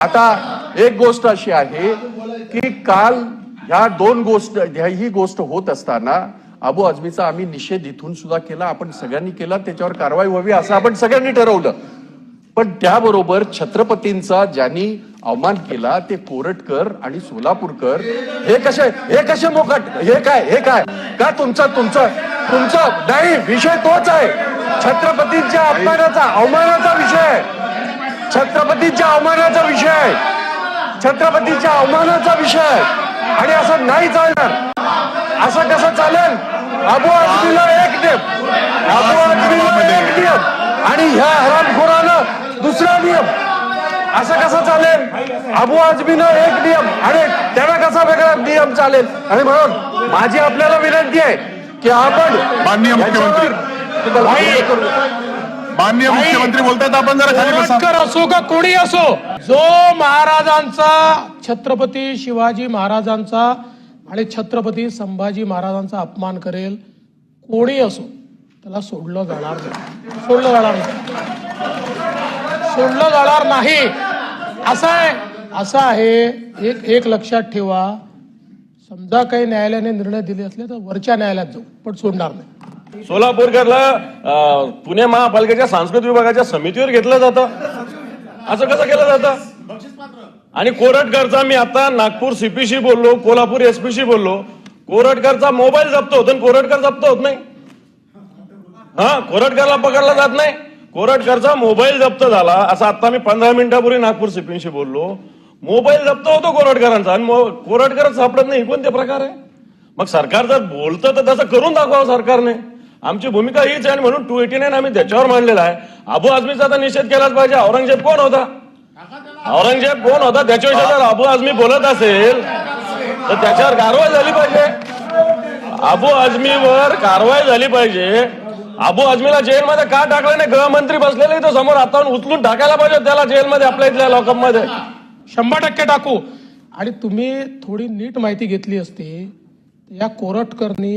आता एक गोष्ट अशी आहे की काल ह्या दोन गोष्ट ह्या- ही गोष्ट होत असताना अबू आजमीचा आम्ही निषेध इथून सुद्धा केला आपण सगळ्यांनी केला त्याच्यावर कारवाई व्हावी असं आपण सगळ्यांनी ठरवलं. पण त्याबरोबर छत्रपतींचा ज्यांनी अवमान केला ते कोरटकर आणि सोलापूरकर हे कसे हे कसे मोकट हे काय हे काय? का तुमचा तुमचा तुमचा नाही विषय तोच आहे. छत्रपतींच्या अपमानाचा अवमानाचा विषय आहे. छत्रपतीच्या अवमानाचा विषय. आहे छत्रपतीच्या अवमानाचा विषय. आहे आणि असं नाही चालणार. असं कसं चालेल? अबू आजमीला एक नियम अबू आजमीला एक नियम आणि ह्या हरामखोरानं दुसरा नियम. असं कसं चालेल? अबू आजमीनं एक नियम. आणि त्याला कसा वेगळा नियम चालेल? आणि म्हणून माझी आपल्याला विनंती आहे की आपण माननीय मुख्यमंत्री. माननीय मुख्यमंत्री बोलतात आपण जरा असो का कोणी असो? जो महाराजांचा छत्रपती शिवाजी महाराजांचा आणि छत्रपती संभाजी महाराजांचा अपमान करेल कोणी असो त्याला सोडलं जाणार नाही. सोडलं जाणार नाही. सोडलं जाणार नाही. असं आहे असं आहे. एक एक लक्षात ठेवा. समजा काही न्यायालयाने निर्णय दिले असले तर वरच्या न्यायालयात जाऊ पण सोडणार नाही. सोलापूरकरला पुणे महापालिकेच्या सांस्कृतिक विभागाच्या समितीवर घेतलं जातं. असं कसं केलं जातं? आणि कोरटकरचा मी आता नागपूर सीपीशी बोललो कोल्हापूर एसपीशी बोललो. कोरटकरचा मोबाईल जप्त होतो आणि कोरटकर जप्त होत नाही. हा कोरटकरला पकडला जात नाही. कोरटकरचा मोबाईल जप्त झाला असं आता मी पंधरा मिनिटापूर्वी नागपूर सीपीशी बोललो. मोबाईल जप्त होतो कोरटकरांचा आणि मो- कोरटकर सापडत नाही. कोणते प्रकार आहे? मग सरकार जर बोलतं तर तसं करून दाखवावं सरकारने. आमची भूमिका हीच आहे आणि म्हणून टू एटी नाईन आम्ही त्याच्यावर मांडलेला आहे. अबू आझमीचा तर निषेध केलाच पाहिजे. औरंगजेब कोण होता? औरंगजेब कोण होता? त्याच्याविषयी जर अबू आझमी बोलत असेल तर त्याच्यावर कारवाई झाली पाहिजे. अबू आझमीवर कारवाई झाली पाहिजे. अबू आझमीला जेलमध्ये का टाकलं नाही? गृहमंत्री बसलेले इथं समोर आता उचलून टाकायला पाहिजे त्याला जेलमध्ये आपल्या इथल्या लॉकअपमध्ये शंभर टक्के टाकू. आणि तुम्ही थोडी नीट माहिती घेतली असती. या कोरटकरनी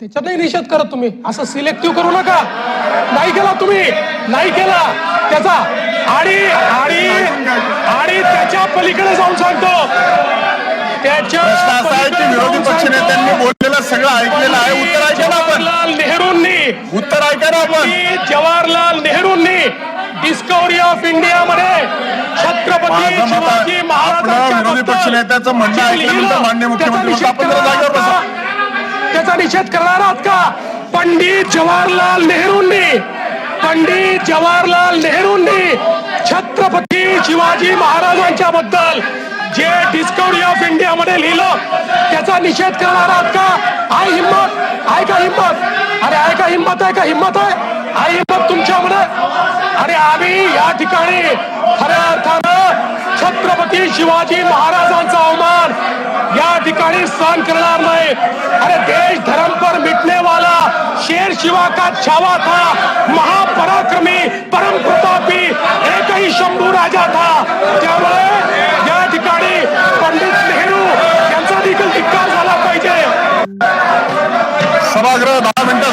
त्याच्यातही निषेध करत तुम्ही. असं सिलेक्टिव्ह करू नका. नाही केला तुम्ही. नाही केला. त्याचा आणि आणि आणि त्याच्या पलीकडे जाऊन सांगतो. त्याच्या असा आहे की विरोधी जाऊन पक्ष सांगतो, नेत्यांनी बोललेलं सगळं ऐकलेलं आहे. उत्तर ऐका ना आपण. जवाहरलाल नेहरूंनी. उत्तर ऐका ना आपण. की जवाहरलाल नेहरूंनी डिस्कवरी ऑफ इंडिया मध्ये छत्रपती माझं मत आहे, शिवाजी महाराजांच्या आपलं विरोधी पक्षनेत्याचं म्हणणं जे ऐकल्यानंतर लिहिलं, माननीय मुख्यमंत्री त्याचा बोलतात, आपण जरा निषेध जागेवर. करणार आहात का? त्याचा निषेध करणार आहात का? पंडित जवाहरलाल नेहरूंनी पंडित जवाहरलाल नेहरूंनी छत्रपती शिवाजी महाराजांच्या बद्दल जे डिस्कवरी ऑफ इंडिया मध्ये लिहिलं त्याचा निषेध करणार आहात का? आय हिंमत आहे का हिंमत? अरे आहे का हिंमत आहे का हिंमत आहे? आय हिंमत तुमच्यामध्ये? अरे आम्ही या ठिकाणी खऱ्या अर्थानं छत्रपती शिवाजी महाराजांचा अवमान या ठिकाणी सहन करणार नाही. अरे देश धर्म पर मिटने वाला शेर शिवा का छावा था महापराक्रमी परम प्रतापी एकही शंभू राजा था. त्यामुळे या ठिकाणी पंडित नेहरू यांचा देखील धिक्कार झाला पाहिजे. सभागृह दहा मिनिटं